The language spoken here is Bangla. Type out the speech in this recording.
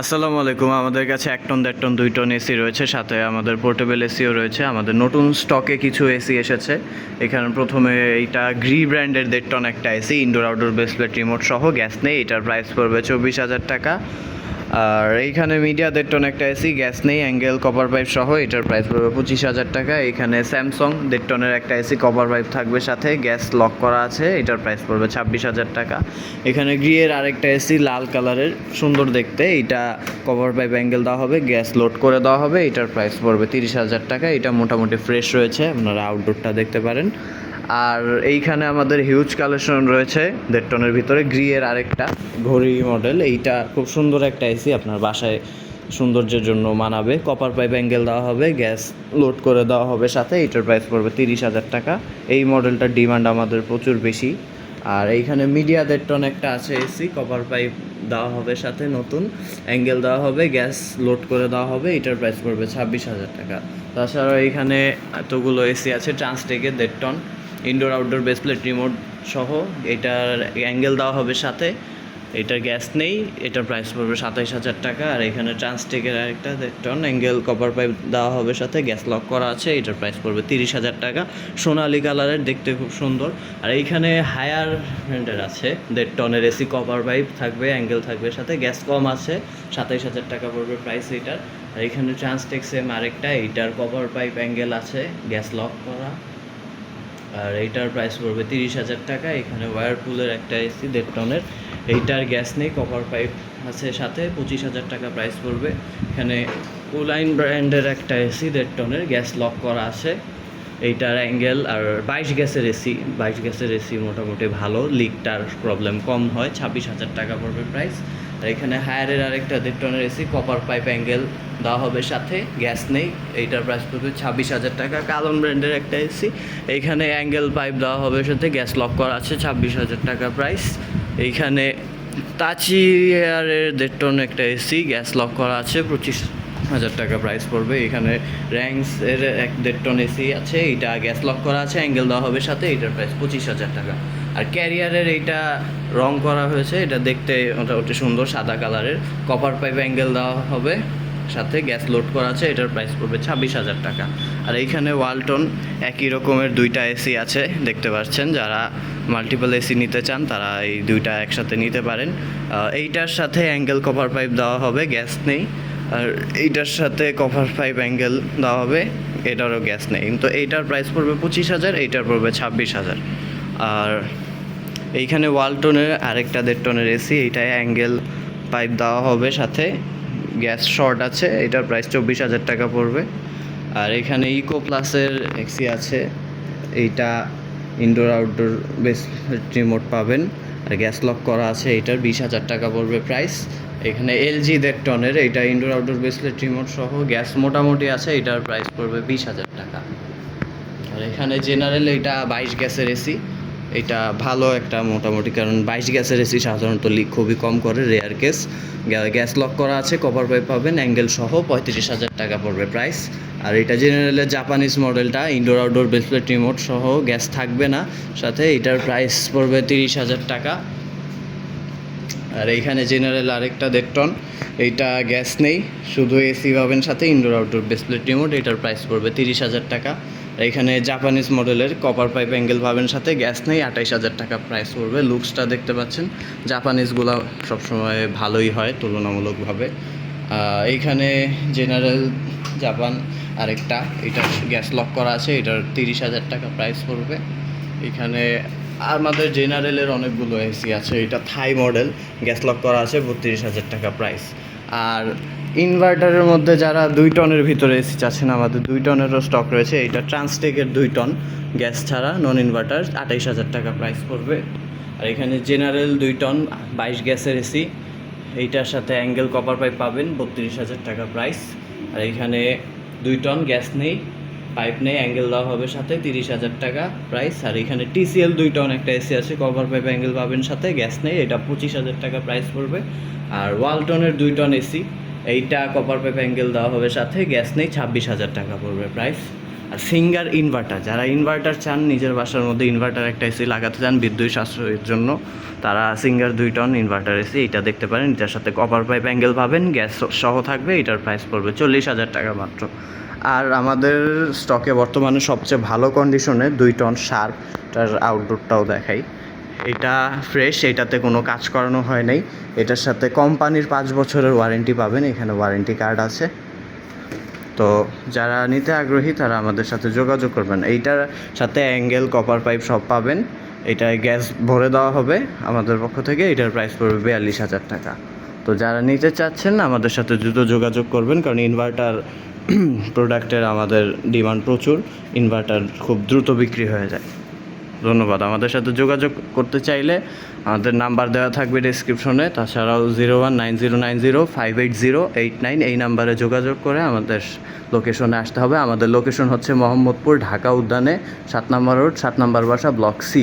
আসসালামু আলাইকুম। আমাদের কাছে এক টন, দেড় টন, দুই টন এসি রয়েছে। সাথে আমাদের পোর্টেবল এসিও রয়েছে। আমাদের নতুন স্টকে কিছু এসি এসেছে। এখানে প্রথমে এইটা গ্রি ব্র্যান্ডের দেড় টন একটা AC indoor outdoor baseplate remote সহ। গ্যাস নেই, এটার প্রাইস পড়বে চব্বিশ হাজার টাকা। আর এইখানে মিডিয়া দেড় একটা এসি, গ্যাস নেই, অ্যাঙ্গেল কপার পাইপ সহ, এটার প্রাইস পড়বে পঁচিশ হাজার টাকা। এখানে স্যামসং দেড় টনের একটা এসি কপার পাইপ থাকবে সাথে, গ্যাস লক করা আছে, এটার প্রাইস পড়বে ছাব্বিশ হাজার টাকা। এখানে গ্রিয়ের আরেকটা এসি, লাল কালারের সুন্দর দেখতে এটা কভার পাইপ অ্যাঙ্গেল দেওয়া হবে, গ্যাস লোড করে দেওয়া হবে, এটার প্রাইস পড়বে তিরিশ হাজার টাকা, এটা মোটামুটি ফ্রেশ রয়েছে, আপনারা আউটডোরটা দেখতে পারেন। আর এইখানে আমাদের হিউজ কালেকশন রয়েছে দেড় টনের ভিতরে গ্রিয়ের আরেকটা ঘড়ি মডেল এইটা খুব সুন্দর একটা এসি আপনার বাসায় সৌন্দর্যের জন্য মানাবে। কপার পাইপ অ্যাঙ্গেল দেওয়া হবে গ্যাস লোড করে দেওয়া হবে সাথে। এইটার প্রাইস পড়বে তিরিশ হাজার টাকা। এই মডেলটার ডিমান্ড আমাদের প্রচুর বেশি। আর এইখানে মিডিয়া দেড় টন একটা আছে এসি কপার পাইপ দেওয়া হবে সাথে, নতুন অ্যাঙ্গেল দেওয়া হবে গ্যাস লোড করে দেওয়া হবে। এটার প্রাইস পড়বে ছাব্বিশ হাজার টাকা। তাছাড়াও এইখানে এতগুলো এসি আছে ট্রান্সটেকের দেড় ton indoor outdoor baseplate remote সহ এটার অ্যাঙ্গেল দেওয়া হবে সাথে। এটার গ্যাস নেই, এটার প্রাইস পড়বে সাতাইশ হাজার টাকা। আর এখানে ট্রান্সটেকের আরেকটা টন অ্যাঙ্গেল কপার পাইপ দেওয়া হবে সাথে। গ্যাস লক করা আছে, এটার প্রাইস পড়বে তিরিশ হাজার টাকা। সোনালি কালারের দেখতে খুব সুন্দর। আর এইখানে হায়ার ব্র্যান্ডের আছে, দেড় টনের এসি কপার পাইপ থাকবে অ্যাঙ্গেল থাকবে সাথে। গ্যাস কম আছে, সাতাইশ হাজার টাকা পড়বে প্রাইস এটার। আর এখানে ট্রান্সটেক সেম আরেকটা, এইটার কপার পাইপ অ্যাঙ্গেল আছে গ্যাস লক করা। আর এইটার প্রাইস পড়বে তিরিশ হাজার টাকা। এখানে ওয়ারপুলের একটা এসি দেড় টনের। এইটার গ্যাস নেই কপার পাইপ আছে সাথে, পঁচিশ হাজার টাকা প্রাইস পড়বে। এখানে কুলাইন ব্র্যান্ডের একটা এসি দেড় টনের গ্যাস লক করা আছে। এইটার অ্যাঙ্গেল আর বাইশ গ্যাসের এসি বাইশ গ্যাসের এসি মোটামুটি ভালো। লিকটার প্রবলেম কম হয়, ছাব্বিশ হাজার টাকা পড়বে প্রাইস আর এখানে হায়ারের আরেকটা দেড় টনের এসি কপার পাইপ অ্যাঙ্গেল দেওয়া হবে সাথে গ্যাস নেই। এইটার প্রাইস পড়বে ছাব্বিশ হাজার টাকা। কালন ব্র্যান্ডের একটা এসি এইখানে অ্যাঙ্গেল পাইপ দেওয়া হবে সাথে গ্যাস লক করা আছে, ছাব্বিশ হাজার টাকা প্রাইস এইখানে তাচি এয়ারের দেড় টন একটা এসি গ্যাস লক করা আছে, পঁচিশ হাজার টাকা প্রাইস পড়বে। এখানে র্যাঙ্কস এর এক দেড় টন এসি আছে, এইটা গ্যাস লক করা আছে অ্যাঙ্গেল দেওয়া হবে সাথে, এইটার প্রাইস পঁচিশ হাজার টাকা। আর ক্যারিয়ারের এইটা রং করা হয়েছে। এটা দেখতে মোটামুটি সুন্দর, সাদা কালারের। কপার পাইপ অ্যাঙ্গেল দেওয়া হবে। সাথে গ্যাস লোড করা আছে। এটার প্রাইস পড়বে ছাব্বিশ হাজার টাকা। আর এইখানে ওয়ালটন একই রকমের দুইটা এসি আছে, দেখতে পাচ্ছেন। যারা মাল্টিপল এসি নিতে চান, তারা এই দুইটা একসাথে নিতে পারেন। এইটার সাথে অ্যাঙ্গেল কভার পাইপ দেওয়া হবে গ্যাস নেই। আর এইটার সাথে কভার পাইপ অ্যাঙ্গেল দেওয়া হবে, এটারও গ্যাস নেই। তো এইটার প্রাইস পড়বে পঁচিশ হাজার, এইটার পড়বে ছাব্বিশ হাজার। আর এইখানে ওয়ালটনের আরেকটা দেড় টনের এসি এইটায় অ্যাঙ্গেল পাইপ দেওয়া হবে সাথে। গ্যাস শর্ট আছে, এটার প্রাইস চব্বিশ হাজার টাকা পড়বে। আর এখানে ইকো প্লাসের এসি আছে, এইটা ইনডোর আউটডোর বেস রিমোট পাবেন। আর গ্যাস লক করা আছে এটার বিশ হাজার টাকা পড়বে প্রাইস এখানে এলজি দেড় টনের এইটা ইনডোর আউটডোর বেসলেট রিমোট সহ গ্যাস মোটামুটি আছে এটার প্রাইস পড়বে বিশ হাজার টাকা। আর এখানে জেনারেল এটা বাইশ গ্যাসের এসি এটা ভালো একটা মোটামুটি, কারণ বাইশ গ্যাসের এসি সাধারণত লিক খুবই কম করে রেয়ার কেস গ্যাস লক করা আছে কভার পাইপ পাবেন অ্যাঙ্গেল সহ পঁয়ত্রিশ হাজার টাকা পড়বে প্রাইস আর এটা জেনারেলের জাপানিজ মডেলটা ইনডোর আউটডোর বেসপ্লেট রিমোট সহ গ্যাস থাকবে না। সাথে এটার প্রাইস পড়বে তিরিশ হাজার টাকা। আর এইখানে জেনারেল আরেকটা দেড় টন এইটা গ্যাস নেই। শুধু এসি পাবেন সাথে ইনডোর আউটডোর ডিসপ্লে রিমোট এটার প্রাইস পড়বে তিরিশ হাজার টাকা। এখানে জাপানিজ মডেলের কপার পাইপ অ্যাঙ্গেল পাবেন সাথে। গ্যাস নেই, আঠাইশ হাজার টাকা প্রাইস পড়বে। লুকসটা দেখতে পাচ্ছেন। জাপানিজগুলো সবসময় ভালোই হয়, তুলনামূলকভাবে। এইখানে জেনারেল জাপান আরেকটা। এটা গ্যাস লক করা আছে, এটার তিরিশ হাজার টাকা প্রাইস পড়বে। এখানে আমাদের জেনারেলের অনেকগুলো এসি আছে। এটা থাই মডেল গ্যাস লক করা আছে, বত্রিশ হাজার টাকা প্রাইস আর ইনভার্টারের মধ্যে যারা দুই টনের ভিতরে এসি চাচ্ছেন, আমাদের দুই টনেরও স্টক রয়েছে। এটা ট্রান্সটেকের দুই টন, গ্যাস ছাড়া নন ইনভার্টার আঠাইশ হাজার টাকা প্রাইস পড়বে। আর এখানে জেনারেল দুই টন, বাইশ গ্যাসের এসি এইটার সাথে অ্যাঙ্গেল কপার পাইপ পাবেন, বত্রিশ হাজার টাকা প্রাইস আর এখানে দুই টন, গ্যাস নেই পাইপ নেই অ্যাঙ্গেল দেওয়া হবে সাথে, তিরিশ হাজার টাকা প্রাইস আর এখানে টিসিএল দুই টন একটা এসি আছে কভার পাইপ অ্যাঙ্গেল পাবেন সাথে, গ্যাস নেই, এটা পঁচিশ হাজার টাকা প্রাইস পড়বে। আর ওয়ালটনের দুই টন এসি এইটা কপার পাইপ অ্যাঙ্গেল দেওয়া হবে সাথে গ্যাস নেই, ছাব্বিশ হাজার টাকা পড়বে প্রাইস আর সিঙ্গার ইনভার্টার যারা ইনভার্টার চান, নিজের বাসার মধ্যে ইনভার্টার একটা এসি লাগাতে চান, বিদ্যুৎ সাশ্রয়ের জন্য, তারা সিঙ্গার দুই টন ইনভার্টার এসি এটা দেখতে পারেন, যার সাথে কপার পাইপ অ্যাঙ্গেল পাবেন গ্যাস সহ থাকবে, এটার প্রাইস পড়বে চল্লিশ হাজার টাকা মাত্র। আর আমাদের স্টকে বর্তমানে সবচেয়ে ভালো কন্ডিশনে দুই টন শার্পটার আউটডোরটাও দেখাই। এটা ফ্রেশ এটাতে কোনো কাজ করানো হয় নাই। এটার সাথে কোম্পানির পাঁচ বছরের ওয়ারেন্টি পাবেন, এখানে ওয়ারেন্টি কার্ড আছে। তো যারা নিতে আগ্রহী, তারা আমাদের সাথে যোগাযোগ করবেন। এইটার সাথে অ্যাঙ্গেল কপার পাইপ সব পাবেন। এটায় গ্যাস ভরে দেওয়া হবে আমাদের পক্ষ থেকে, এটার প্রাইস পড়বে বিয়াল্লিশ হাজার টাকা। তো যারা নিতে চাচ্ছেন, আমাদের সাথে দ্রুত যোগাযোগ করবেন, কারণ ইনভার্টার প্রোডাক্টের আমাদের ডিমান্ড প্রচুর। ইনভার্টার খুব দ্রুত বিক্রি হয়ে যায়। ধন্যবাদ। আমাদের সাথে যোগাযোগ করতে চাইলে আমাদের নাম্বার দেওয়া থাকবে ডিসক্রিপশনে তাছাড়াও zero one nine zero nine zero five eight zero eight nine এই নাম্বারে যোগাযোগ করে আমাদের লোকেশনে আসতে হবে। আমাদের লোকেশন হচ্ছে মোহাম্মদপুর ঢাকা উদ্যানে, সাত নম্বর রোড সাত নম্বর বাসা ব্লক সি